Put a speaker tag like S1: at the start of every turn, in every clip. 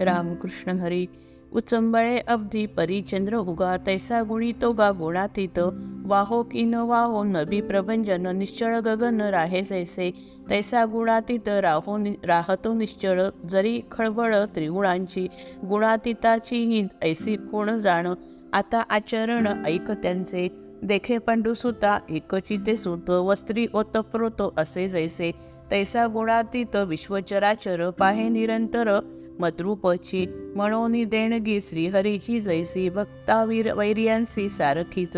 S1: रामकृष्ण हरी उचंबळे अवधी परिचंद्र उगा तैसा गुणी तो गा गुणातीत वाहो की न वाहो नभी प्रभंजन निश्चळ गगन राहे जैसे. तैसा गुणातीत राहो नि राहतो निश्चळ जरी खळबळ त्रिगुणांची. गुणातीताची ही ऐसी कोण जाण आता आचरण ऐक त्यांचे. देखे पंडुसुता एकची ते सुत वस्त्री ओतप्रोतो असे जैसे. तैसा गुणातीत विश्वचराचर पाहे निरंतर. मद्रूपची म्हणून देणगी श्रीहरीची जैसी भक्तावीर वैर्यांसी सारखीच.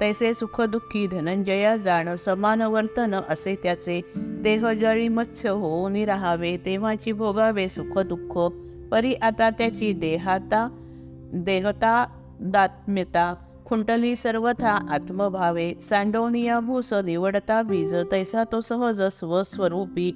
S1: तैसे सुखदुःखी धनंजया जाण समान वर्तन असे त्याचे. देह जळी मत्स्य होऊन राहावे तेव्हाची भोगावे सुख दुःख परी आता त्याची देहाता देहता दात्म्यता. खुंटली सर्वथा आत्मभावे सांडवनिया भूस निवडता बीज तैसा तो सहज स्वस्वरूपी.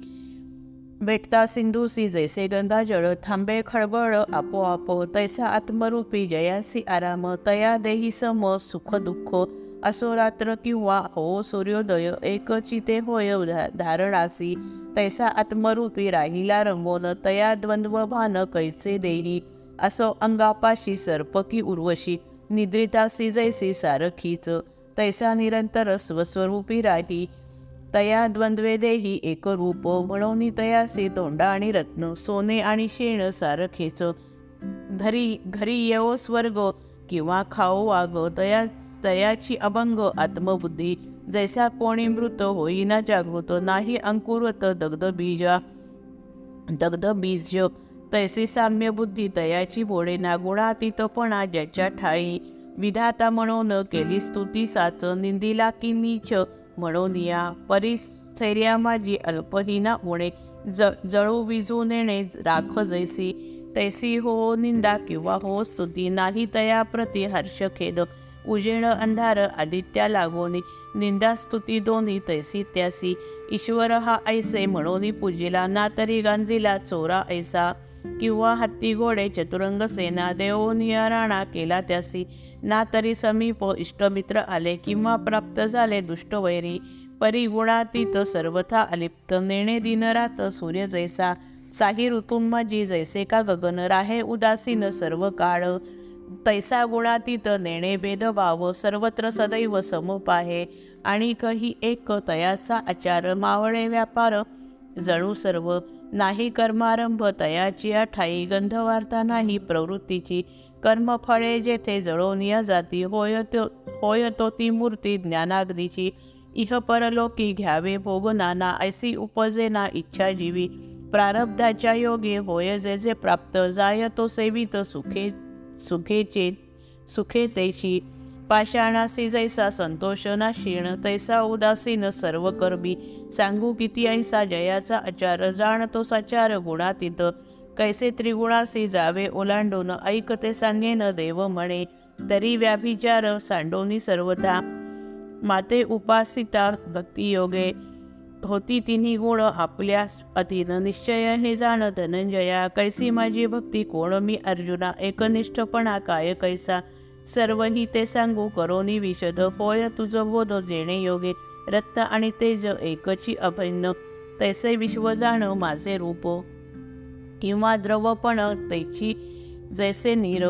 S1: भेटता सिंधूसी जैसे गंगाजळ थांबे खळबळ आपोआप तैसा आत्मरूपी जयासी आराम तया देही सम सुख दुःख. असो रात्र किंवा हो सूर्योदय एक चिते होय धा- धारणासी. तैसा आत्मरूपी राहिला रंगोन तया द्वंद्व भान कैसे देही असो अंगापाशी सर्प की उर्वशी. निद्रिता जैसी सारखीच. तैसा निरंतर स्वस्वरूपी राही तया द्वंद्वे देही एक रूप म्हणून तयासे तोंडा आणि रत्न सोने आणि शेण सारखेच. धरी घरी येवो स्वर्ग किंवा खाओ वाग तया तयाची अभंग आत्मबुद्धी. जैसा कोणी मृत होईना जागृत नाही अंकुरत दग्ध बीजा दग्ध बीज तैसे साम्य बुद्धी तयाची बोडे ना गुणातीतपणा ज्याच्या ठाई. विधाता म्हणून केली स्तुती साच निंदिला की नीच म्हणून या परिस्थैर्या माझी अल्पहीना होणे ज जळू विजू नेणे राख जैसी. तैसी हो निंदा किंवा हो स्तुती नाही तया प्रति हर्ष खेद. उजेण अंधार आदित्या लागोनी. निंदा स्तुती दोन्ही तैसी त्यासी. ईश्वर हा ऐसे म्हणून पूजिला ना तरी गांजिला चोरा ऐसा. किंवा हत्ती घोडे चतुरंग सेना देवोनिया राणा केला त्यासी. ना तरी समीप इष्टमित्र आले किंवा प्राप्त झाले दुष्टवैरी परिगुणातीत सर्वथा अलिप्त नेणे दिनरात सूर्य जैसा. साही ऋतून जैसे का गगन राहे उदासीन सर्व काळ. तैसा गुणातीत नेणे भेदभाव सर्वत्र सदैव समपाहे आणि कही एक तयाचा आचार मावळे व्यापार जणू सर्व नाही कर्मारंभ तयाची अठाई गंधवार्ता नाही प्रवृत्तीची. कर्मफळे जेथे जळवनिया जाती होय तो होय तो ती मूर्ती ज्ञानाग्नीची. इह परलोकी घ्यावे भोग नाना ऐसी उपजेना इच्छा जीवी. प्रारब्धाच्या योगे होय जे जे प्राप्त जाय तो सेवित सुखे सुखेचे सुखे तैशी. पाषाणासी जैसा संतोष ना क्षीण तैसा उदासीन सर्व कर्मी सांगू किती ऐसा जयाचा आचार जाणतो साचार गुणातीत. कैसे त्रिगुणासी जावे ओलांडून ऐकते सांगेन देव म्हणे. तरी व्याभिचार सांडोनी सर्वथा. माते उपासिता भक्तियोगे. होती तिन्ही गुण आपल्या अधीन निश्चय हे जाण धनंजया कैसी माझी भक्ती कोण? मी अर्जुना एकनिष्ठपणा काय कैसा? सर्व ही ते सांगू करोनी विशद. होय तुझ बोध जेणे योगे. रक्त आणि तेज एकची अभिन्न. तैसे विश्व जाण माझे रूप. किंवा द्रवपण तैची जैसे नीर.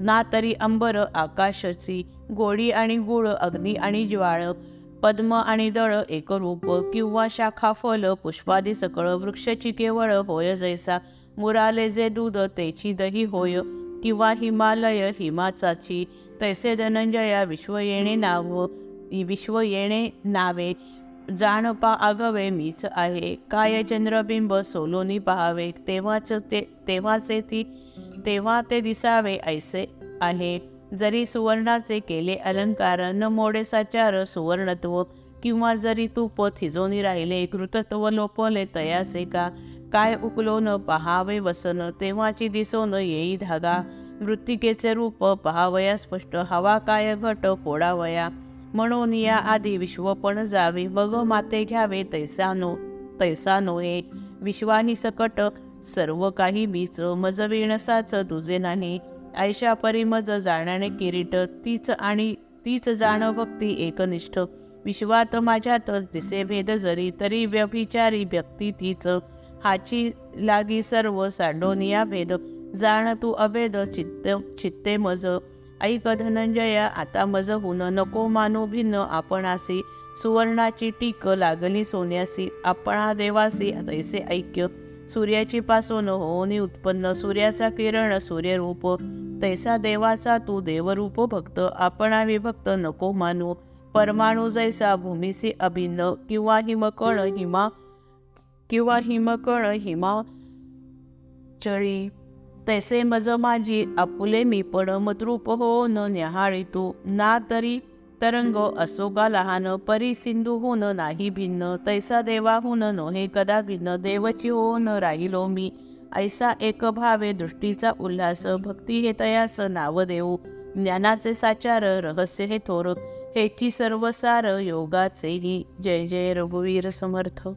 S1: ना तरी अंबर आकाशाची. गोडी आणि गुळ अग्नी आणि ज्वाळ. पद्म आणि दळ एकरूप किंवा शाखा फल पुष्पादी सकळ वृक्षची केवळ होय जैसा. मुराले जे दूध तेची दही होय किंवा हिमालय हिमाचाची. तैसे धनंजया विश्व येणे नाव विश्व येणे नावे. जाण पा आगवे मीच आहे. काय चंद्रबिंब सोलोनी पहावे. तेव्हाच ते तेव्हाचे ती तेव्हा ते दिसावे ऐसे आहे. जरी सुवर्णाचे केले अलंकार न मोडेसाचार सुवर्णत्व किंवा जरी तूप थिजोनी राहिले कृतत्व लोपले तयाचे का? काय उकलो न पहावे वसन तेव्हाची दिसोन येई धागा. मृत्तिकेचे रूप पहावया स्पष्ट हवा काय घट पोडावया म्हणून या आधी विश्व पण जावे मग माते घ्यावे तैसा नो तैसा नोहे सकट सर्व काही मीच मज विणसाच तुझे नाही ऐशा परिमज जाण्याने किरीट तीच आणि तीच जाण भक्ती एकनिष्ठ. विश्वात माझ्यातच दिसे भेद जरी तरी व्यभिचारी व्यक्ती तीच. हाची लागी सर्व सांडोनिया भेद. जाण तू अभेद चित्त चित्ते मज. ऐक धनंजया आता मज हुन नको मानू भिन्न आपणासी. सुवर्णाची टीक लागली सोन्यासी. आपणा देवासी तैसे ऐक्य. सूर्याची पासून होनी उत्पन्न सूर्याचा किरण सूर्यरूप. तैसा देवाचा तू देवरूप भक्त आपणा विभक्त नको मानू. परमाणू जैसा भूमीसी अभिन्न किंवा हिमकण हिमा किंवा हिमकण हिमा चळी. तैसे मज माझी आपुले मी पण मतरूप हो न न्याहाळी तू. ना तरी तरंग असोगा लहान परी सिंधूहून नाही भिन्न. तैसा देवाहून नोहे कदा भिन्न देवची हो न राहिलो मी. ऐसा एक भावे दृष्टीचा उल्हास भक्ती हे तयास नाव देऊ. ज्ञानाचे साचार रहस्य हे थोर हेची सर्वसार योगाचेही. जय जय रघुवीर समर्थ.